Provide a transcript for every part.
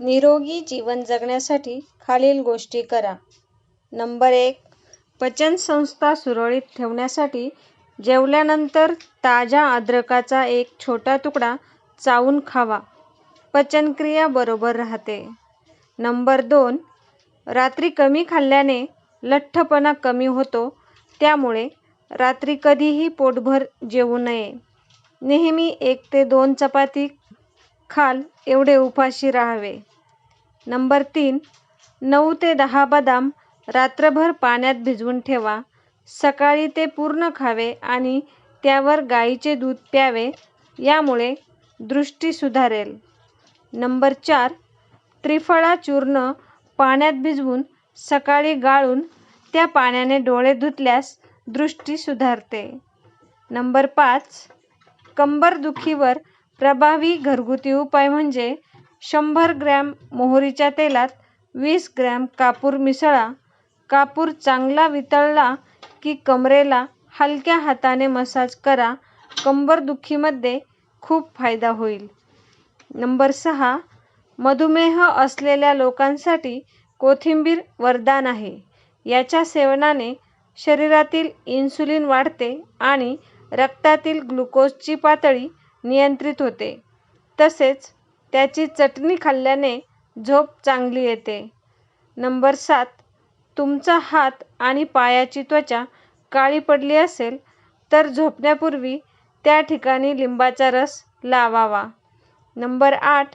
निरोगी जीवन जगण्यासाठी खालील गोष्टी करा. नंबर एक पचनसंस्था सुरळीत ठेवण्यासाठी जेवल्यानंतर ताज्या अद्रकाचा एक छोटा तुकडा चावून खावा. पचनक्रिया बरोबर राहते. नंबर दोन रात्री कमी खाल्ल्याने लठ्ठपणा कमी होतो त्यामुळे रात्री कधीही पोटभर जेवू नये. नेहमी एक ते दोन चपाती खाल एवढे उपाशी राहावे. नंबर तीन नऊ ते दहा बदाम रात्रभर पाण्यात भिजवून ठेवा. सकाळी ते पूर्ण खावे आणि त्यावर गाईचे दूध प्यावे यामुळे दृष्टी सुधारेल. नंबर चार त्रिफळा चूर्ण पाण्यात भिजवून सकाळी गाळून त्या पाण्याने डोळे धुतल्यास दृष्टी सुधारते. नंबर पाच कंबरदुखीवर प्रभावी घरगुती उपाय म्हणजे शंभर ग्रॅम मोहरीच्या तेलात वीस ग्रॅम कापूर मिसळा. कापूर चांगला वितळला की कमरेला हलक्या हाताने मसाज करा कंबरदुखीमध्ये खूप फायदा होईल. नंबर सहा मधुमेह असलेल्या लोकांसाठी कोथिंबीर वरदान आहे. याच्या सेवनाने शरीरातील इन्सुलिन वाढते आणि रक्तातील ग्लुकोजची पातळी नियंत्रित होते. तसेच त्याची चटणी खाल्ल्याने झोप चांगली येते. नंबर सात तुमचा हात आणि पायाची त्वचा काळी पडली असेल तर झोपण्यापूर्वी त्या ठिकाणी लिंबाचा रस लावावा. नंबर आठ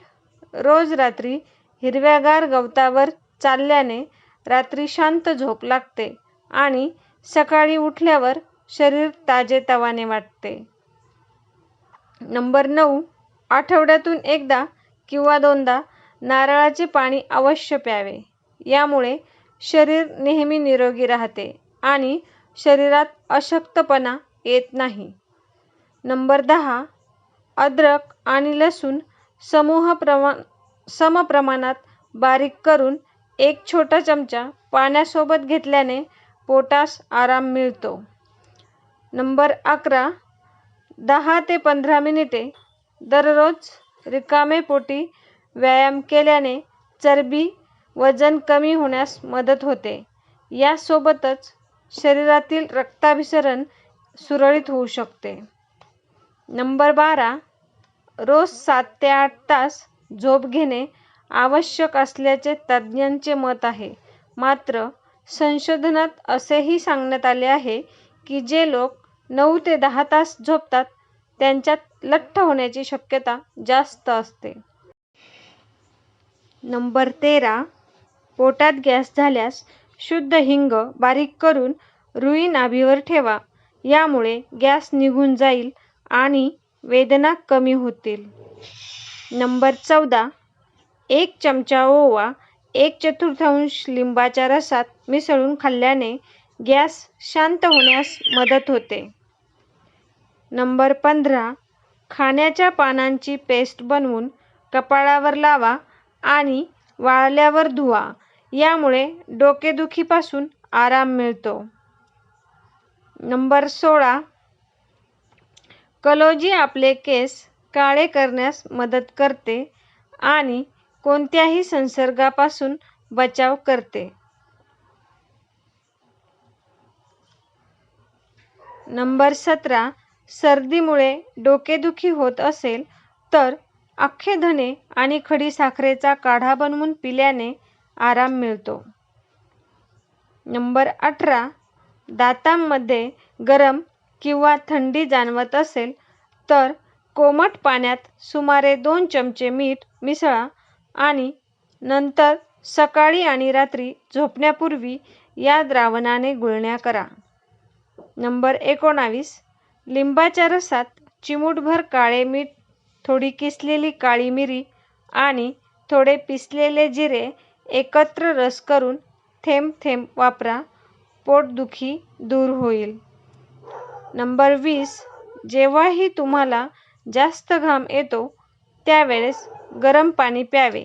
रोज रात्री हिरव्यागार गवतावर चालल्याने रात्री शांत झोप लागते आणि सकाळी उठल्यावर शरीर ताजेतवाने वाटते. नंबर नऊ आठवड्यातून एकदा किंवा दोनदा नारळाचे पाणी अवश्य प्यावे. यामुळे शरीर नेहमी निरोगी राहते आणि शरीरात अशक्तपणा येत नाही. नंबर दहा अद्रक आणि लसूण समप्रमाणात बारीक करून एक छोटा चमचा पाण्यासोबत घेतल्याने पोटास आराम मिळतो. नंबर अकरा दहा ते पंधरा मिनिटे दररोज रिकामे पोटी व्यायाम केल्याने चरबी, वजन कमी होण्यास मदत होते. यासोबतच शरीरातील रक्ताभिसरण सुरळीत होऊ शकते. नंबर बारा रोज सात ते आठ तास झोप घेणे आवश्यक असल्याचे तज्ज्ञांचे मत आहे. मात्र संशोधनात असेही सांगण्यात आले आहे की जे लोक नऊ ते दहा तास झोपतात त्यांच्यात लठ्ठ होण्याची शक्यता जास्त असते. नंबर तेरा पोटात गॅस झाल्यास शुद्ध हिंग बारीक करून रुई नाभीवर ठेवा. यामुळे गॅस निघून जाईल आणि वेदना कमी होतील. नंबर चौदा एक चमचा ओवा एक चतुर्थांश लिंबाच्या रसात मिसळून खाल्ल्याने गॅस शांत होण्यास मदत होते. नंबर पंधरा खाण्याच्या पानांची पेस्ट बनवून कपाळावर लावा आणि वाळल्यावर धुवा. यामुळे डोकेदुखीपासून आराम मिळतो. नंबर सोळा कलोजी आपले केस काळे करण्यास मदत करते आणि कोणत्याही संसर्गापासून बचाव करते. नंबर सतरा सर्दीमुळे डोकेदुखी होत असेल तर अख्खे धने आणि खडीसाखरेचा काढा बनवून पिल्याने आराम मिळतो. नंबर अठरा दातांमध्ये गरम किंवा थंडी जाणवत असेल तर कोमट पाण्यात सुमारे दोन चमचे मीठ मिसळा आणि नंतर सकाळी आणि रात्री झोपण्यापूर्वी या द्रावणाने गुळण्या करा. नंबर एकोणावीस लिंबाच्या रसात चिमूटभर काळे मीठ, थोडी किसलेली काळी मिरी आणि थोडे पिसलेले जिरे एकत्र रस करून थेंब थेंब वापरा. पोटदुखी दूर होईल. नंबर वीस जेव्हाही तुम्हाला जास्त घाम येतो त्यावेळेस गरम पाणी प्यावे.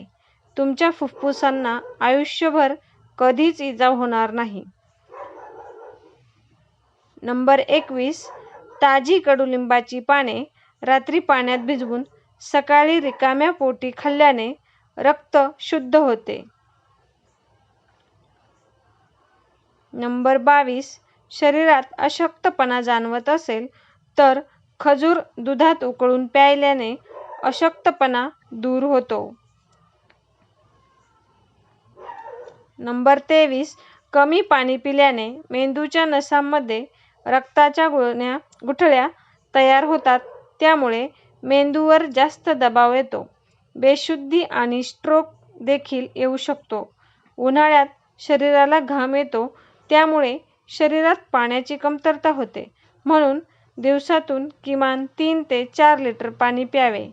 तुमच्या फुफ्फुसांना आयुष्यभर कधीच इजा होणार नाही. नंबर एकवीस ताजी कडुलिंबाची पाने रात्री पाण्यात भिजवून सकाळी रिकाम्या पोटी खाल्ल्याने रक्त शुद्ध होते. नंबर बावीस. शरीरात अशक्तपणा जाणवत असेल तर खजूर दुधात उकळून प्यायल्याने अशक्तपणा दूर होतो. नंबर तेवीस. कमी पाणी पिल्याने मेंदूच्या नसांमध्ये रक्ताच्या गुळण्या गुठळ्या तयार होतात. त्यामुळे मेंदूवर जास्त दबाव येतो. बेशुद्धी आणि स्ट्रोक देखील येऊ शकतो. उन्हाळ्यात शरीराला घाम येतो. त्यामुळे शरीरात पाण्याची कमतरता होते. म्हणून दिवसातून किमान तीन ते चार लिटर पाणी प्यावे.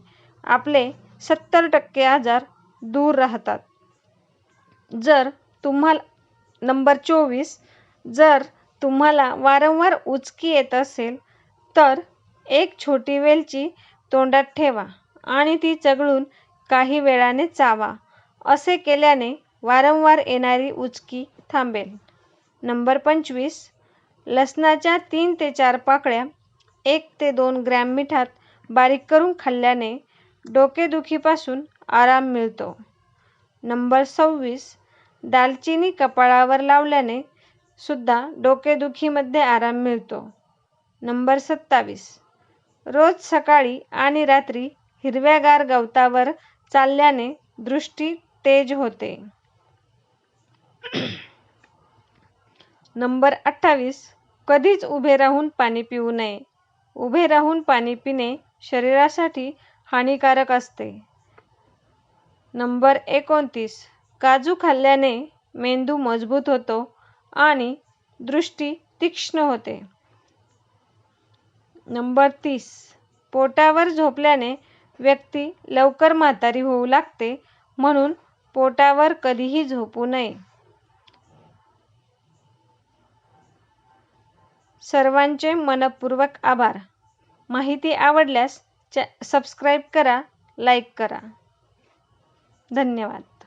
आपले सत्तर टक्के आजार दूर राहतात. जर तुम्हाला नंबर चोवीस जर तुम्हाला वारंवार उचकी येत असेल तर एक छोटी वेलची तोंडात ठेवा आणि ती चघळून काही वेळाने चावा. असे केल्याने वारंवार येणारी उचकी थांबेल. नंबर पंचवीस. लसणाच्या तीन ते चार पाकळ्या एक ते दोन ग्रॅम मिठात बारीक करून खाल्ल्याने डोकेदुखीपासून आराम मिळतो. नंबर सव्वीस. दालचिनी कपाळावर लावल्याने सुद्धा डोकेदुखीमध्ये आराम मिळतो. नंबर सत्तावीस. रोज सकाळी आणि रात्री हिरव्यागार गवतावर चालल्याने दृष्टी तेज होते. नंबर अठ्ठावीस. कधीच उभे राहून पाणी पिऊ नये. उभे राहून पाणी पिणे शरीरासाठी हानिकारक असते. नंबर एकोणतीस. काजू खाल्ल्याने मेंदू मजबूत होतो आणि दृष्टी तीक्ष्ण होते. नंबर तीस. पोटावर झोपल्याने व्यक्ती लवकर म्हातारी होऊ लागते म्हणून पोटावर कधीही झोपू नये. सर्वांचे मनपूर्वक आभार. माहिती आवडल्यास च सबस्क्राईब करा लाईक करा. धन्यवाद.